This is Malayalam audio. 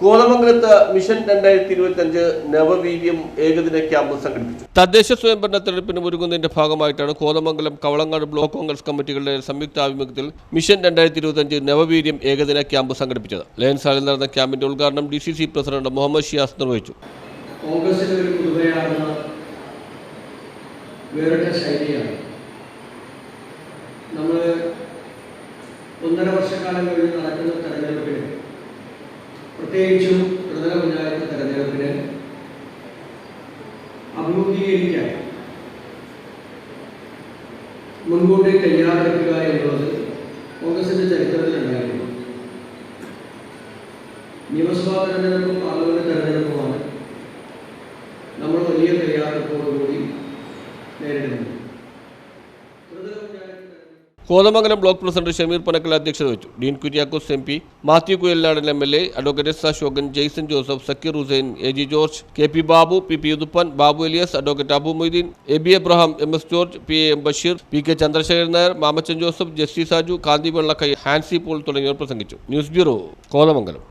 കോതമംഗലത്ത് മിഷൻ രണ്ടായിരത്തി ഇരുപത്തി അഞ്ച് നവവീര്യം ഏകദിന ക്യാമ്പ് സംഘടിപ്പിച്ചു. തദ്ദേശ സ്വയംഭരണ തെരഞ്ഞെടുപ്പിന് ഒരുങ്ങുന്നതിന്റെ ഭാഗമായിട്ടാണ് കോതമംഗലം കവളങ്ങാട് ബ്ലോക്ക് കോൺഗ്രസ് കമ്മിറ്റികളുടെ സംയുക്ത ആഭിമുഖ്യത്തിൽ മിഷൻ രണ്ടായിരത്തി ഇരുപത്തി അഞ്ച് നവവീര്യം ഏകദിന ക്യാമ്പ് സംഘടിപ്പിച്ചത്. ലയൻസ് ഹാളിൽ നടന്ന ക്യാമ്പിന്റെ ഉദ്ഘാടനം D C C president Muhammad Shiyas നിർവഹിച്ചു. ഒരു പുതുമയാർന്ന വേറിട്ട ശൈലിയാണ്. നമ്മൾ ഒന്നര വർഷക്കാലം കഴിഞ്ഞ് നടക്കുന്ന പ്രത്യേകിച്ചും ത്രിതല പഞ്ചായത്ത് തെരഞ്ഞെടുപ്പിന് അഭിമുഖീകരിക്കാൻ മുൻകൂട്ടി തയ്യാറെടുക്കുക എന്നുള്ളത് കോൺഗ്രസിന്റെ ചരിത്രത്തിലുണ്ടായിരുന്നു നിയമസഭാ തെരഞ്ഞെടുപ്പും പാർലമെന്റ് തെരഞ്ഞെടുപ്പുമാണ് നമ്മൾ വലിയ തയ്യാറെടുപ്പോടുകൂടി നേരിടുന്നത്. കോതമംഗലം ബ്ലോക്ക് പ്രസിഡന്റ് ഷമീർ പനക്കൽ അധ്യക്ഷത വഹിച്ചു. Dean Kuriakose M P Mathew Kuzhalnadan M L A advocate S Ashokan Jaison Joseph Zakir Hussain A G George K P Babu P P Yuduppan Babu Elias advocate Abu Moideen A B Abraham M S George P M Basheer P K Chandrasekharan Nair Mamachan Joseph Justice Saju Kanthi Vellakkai Hansi Paul തുടങ്ങിയവർ പ്രസംഗിച്ചു. News bureau Kothamangalam.